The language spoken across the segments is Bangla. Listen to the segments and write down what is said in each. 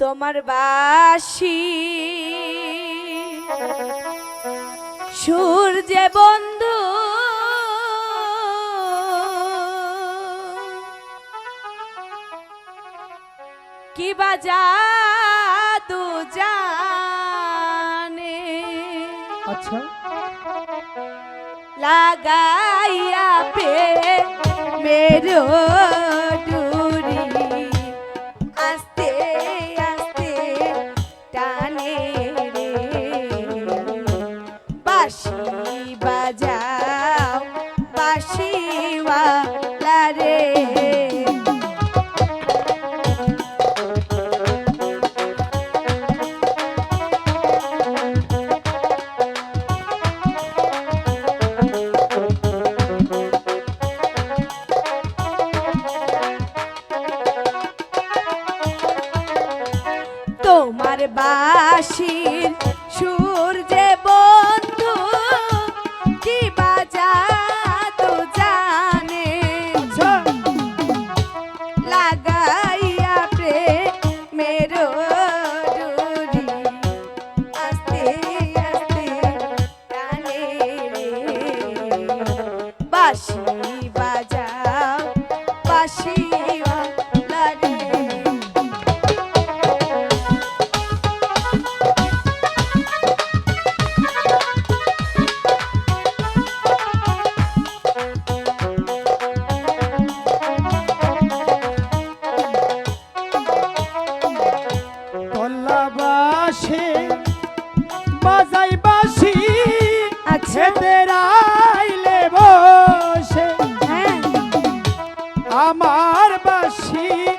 তোমার বাসি সূর্যে বন্ধু কি বাজাদু জানে? আচ্ছা। লাগাইয়া পে মেরো বাজাও বাঁশি রে তোমার বাসির সুর যে বন্ধু, কি বাজা তো জানে? লাগাইয়া প্রেমের ডুরি, আস্তে আস্তে টানে বাসি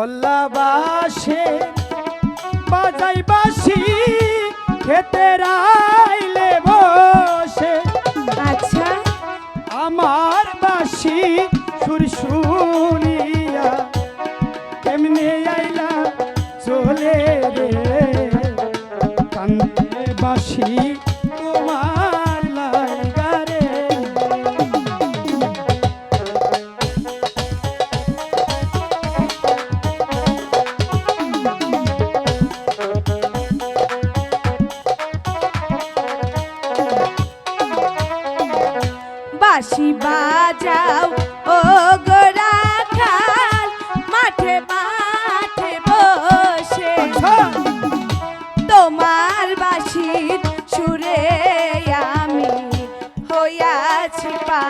তল্লা বাসে বাজাই বাসি খেতে রাইলে বসে। আচ্ছা। আমার বাসি সুর শুনিয়া কেমনে আইলা চলে রে? কান্দে বাসি বাঁশি বাজাও। ও গোরা মাঠে মাঠে বসে। আচ্ছা। তোমার বাঁশির সুরে আমি হইয়াছি পা